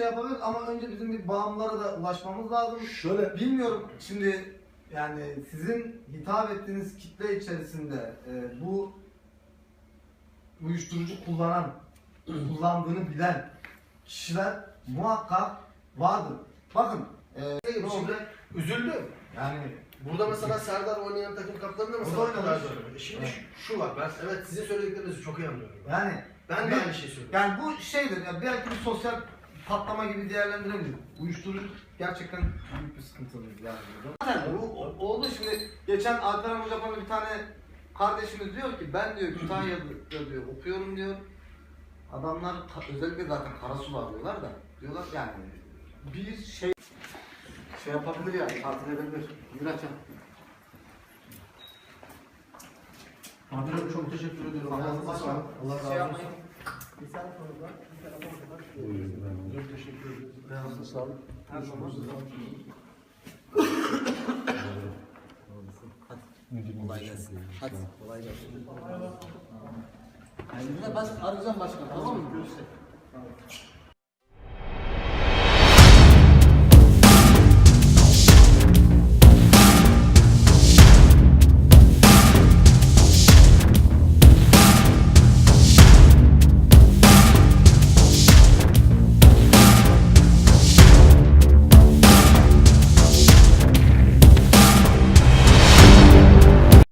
şey yapabiliriz ama önce bizim bir bağımlara da ulaşmamız lazım. Şöyle Bilmiyorum şimdi yani sizin hitap ettiğiniz kitle içerisinde e, bu uyuşturucu kullanan, kullandığını bilen kişiler muhakkak vardır. Bakın e, ne oldu? üzüldüm. Yani Burada mesela Serdar oynayan takım kaptanı da mesela O da oynamış. kadar böyle. Şimdi Evet. şu, var ben evet sizin söylediklerinizi çok iyi anlıyorum. yani Ben de aynı şeyi söylüyorum. Yani bu şeydir ya belki bir sosyal patlama gibi değerlendirebilir. Uyuşturucu gerçekten büyük bir sıkıntımız yani. Zaten bu o- oldu şimdi geçen Alperen Hoca bana bir tane kardeşimiz diyor ki ben diyor Kütahya'da diyor okuyorum diyor. Adamlar özellikle zaten Karasu arıyorlar da diyorlar yani bir şey şey yapabilir yani tatil edebilir. Miraç Abi çok teşekkür ediyorum. Allah razı Şey olsun. yapmayın. Bir sen teşekkür. Ayağınıza sağlık. Her zaman. Kolay gelsin. Hadi kolay gelsin. Yani bas arayacağım başkan tamam mı? Görüşürüz.